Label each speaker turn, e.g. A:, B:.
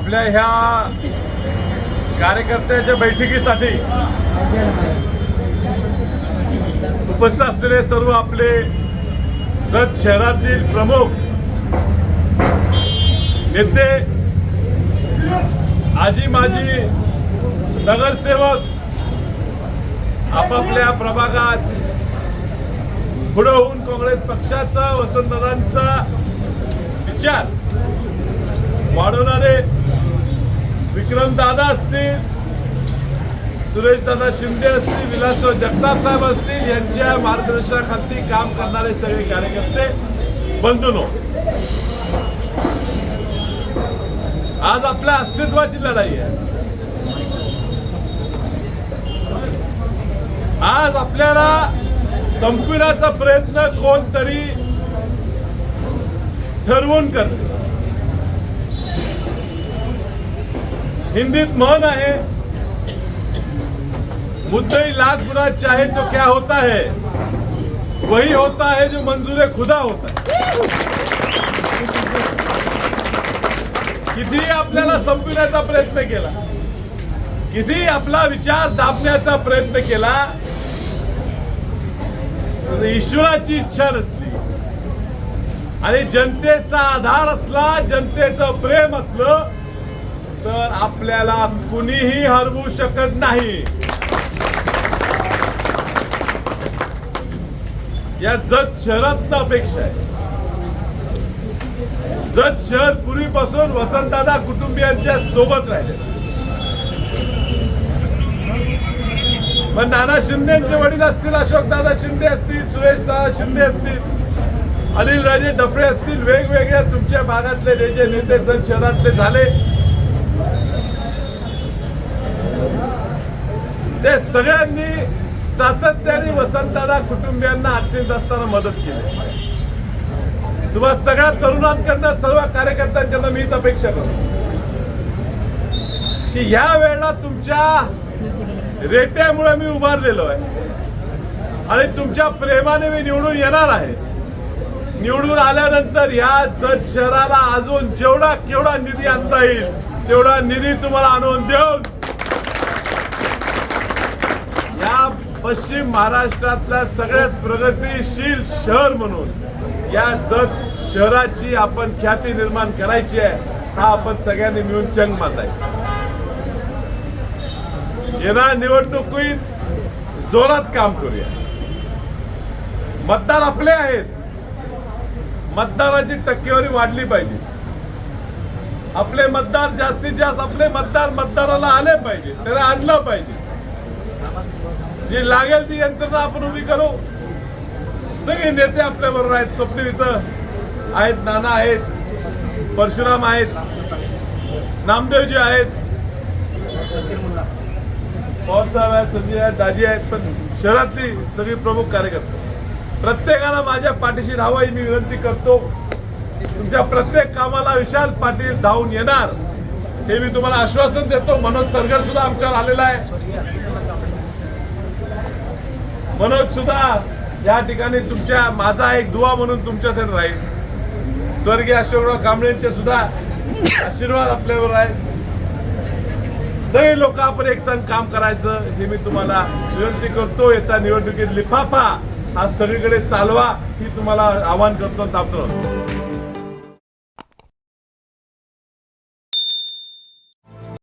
A: आपल्या ह्या कार्यकर्त्याच्या बैठकीसाठी उपस्थित असलेले सर्व आपले जत शहरातील प्रमुख नेते आजी माजी नगरसेवक आपापल्या प्रभागात पुढे होऊन काँग्रेस पक्षाचा वसंतदारांचा विचार वाढवणारे विक्रम दादा असतील सुरेश दादा शिंदे असतील विलासराव जगताप साहेब असतील यांच्या मार्गदर्शनाखाली काम करणारे सगळे कार्यकर्ते बंधूनो आज आपल्या अस्तित्वाची लढाई आहे. आज आपल्याला संपविण्याचा प्रयत्न कोणतरी ठरवून करते हिंदीत मन आहे. मुद्दई लाख बुरा चाहे तो क्या होता है? वही होता है जो मंजूर खुदा होता है. कितीही आपल्याला संपविण्याचा प्रयत्न केला कितीही आपला विचार दाबण्याचा प्रयत्न केला ईश्वराची इच्छा नसली. आणि जनतेचा आधार असला जनतेचं प्रेम असलं तर आपल्याला कुणीही हरवू शकत नाही. या जत शहरात अपेक्षा आहे. जत शहर पूर्वीपासून वसंतदादा कुटुंबियांच्या सोबत राहिले. पण नाना शिंदेचे वडील असतील अशोक दादा शिंदे असतील सुरेश दादा शिंदे असतील अनिल राजे डफरे असतील वेगवेगळ्या तुमच्या भागातले जे जे नेते जत शहरातले झाले ते सगळ्यांनी सातत्याने वसंताला कुटुंबियांना अडचणीत असताना मदत केली. तुम्हा सगळ्या तरुणांकडनं सर्व कार्यकर्त्यांकडनं मीच अपेक्षा करतो. की या वेळेला तुमच्या रेट्यामुळे मी उभारलेलो आहे. आणि तुमच्या प्रेमाने मी निवडून येणार आहे. निवडून आल्यानंतर या जत शहराला अजून जेवढा केवढा निधी आणता येईल तेवढा निधी तुम्हाला आणून देऊन या पश्चिम महाराष्ट्रातल्या सगळ्यात प्रगतीशील शहर म्हणून या जत शहराची आपण ख्याती निर्माण करायची आहे हा आपण सगळ्यांनी मिळून चंग मातायचा येणार निवडणुकीत जोरात काम करूया. मतदार आपले आहेत. मतदाराची टक्केवारी वाढली पाहिजे. आपले मतदार जास्तीत जास्त आपले मतदार मतदाराला आले पाहिजे त्याला आणलं पाहिजे. जी लागेल ती यंत्रणा आपण उभी करू. सगळे नेते आपल्या बरोबर आहेत स्वप्नील इथं आहेत नाना आहेत परशुराम आहेत नामदेवजी आहेत. पवार साहेब आहेत संजय आहेत दाजी आहेत पण शहरातली सगळी प्रमुख कार्यकर्ते. प्रत्येकाला माझ्या पाठीशी राहावं ही मी विनंती करतो. तुमच्या प्रत्येक कामाला विशाल पाटील धावून येणार हे मी तुम्हाला आश्वासन देतो. मनोज सरगर सुद्धा आमच्यावर आलेला आहे. मनोज सुद्धा या ठिकाणी तुमच्या माझा एक दुवा म्हणून तुमच्यासाठी राहील. स्वर्गीय अशोकराव कांबळेंचे सुद्धा आशीर्वाद आपल्यावर आहे. सगळे लोक आपण एक संघ काम करायचं हे मी तुम्हाला विनंती करतो. येत्या निवडणुकीत लिफाफा हा सगळीकडे चालवा ही तुम्हाला आवाहन करतो थांबतो